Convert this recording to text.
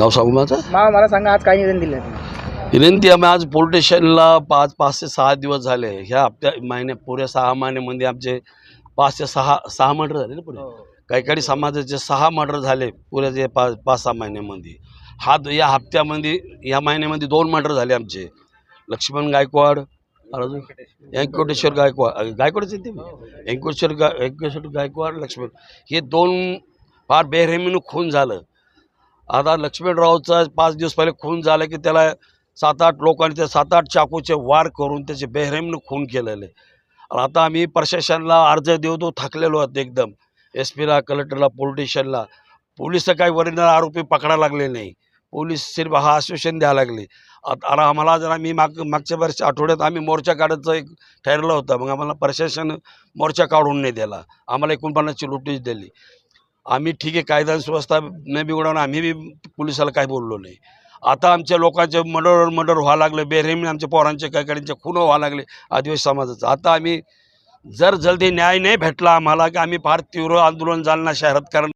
नाव सांगू माझं? मा मला सांगा आज काय निवेदन दिलं विनंती आम्ही आज पोलीस स्टेशनला पाच पाच ते सहा दिवस झाले ह्या हप्त्या महिन्या पुऱ्या सहा महिन्यामध्ये आमचे पाच ते सहा सहा मर्डर झाले ना पुढे काही काही समाजाचे सहा मर्डर झाले पुऱ्या जे पाच पाच सहा महिन्यामध्ये हा द- या हप्त्यामध्ये या महिन्यामध्ये दोन मर्डर झाले आमचे. लक्ष्मण गायकवाड अजून? व्यंकटेश्वर गायकवाड. गायकवाडच येते व्यंकटेश्वर गा व्यंकटेश्वर गायकवाड लक्ष्मण हे दोन फार बेरहमीनं खून झालं. आता लक्ष्मणरावचा पाच दिवस पहिले खून झाला की त्याला सात आठ लोकांनी ते सात आठ चाकूचे वार करून त्याचे बेहरेमनं खून केलेले. आणि आता आम्ही प्रशासनाला अर्ज देऊ देऊ थकलेलो आहोत एकदम. एस पीला कलेक्टरला पोलिटिशियनला पोलीस तर काही वरील आरोपी पकडा लागले नाही. पोलीस सिर्फ हा आश्वासन द्यायला लागले. आता आम्हाला जरा मी माग मागच्या वर्ष आठवड्यात आम्ही मोर्चा काढायचं एक ठरलं होतं. मग आम्हाला प्रशासन मोर्चा काढून नाही दिला. आम्हाला एकोणपन्नासची नोटीस दिली. आम्ही ठीक आहे कायदा सुव्यवस्था नाही बिघडवणं आम्ही बी पोलिसाला काही बोललो नाही. आता आमच्या लोकांचे मर्डर मर्डर व्हावं लागले बेरहमी आमच्या पोरांचे काही काहींचे खून व्हावं लागले आदिवासी समाजाचं. आता आम्ही जर जल्दी न्याय नाही भेटला आम्हाला की आम्ही फार तीव्र आंदोलन जालना शहरात कारण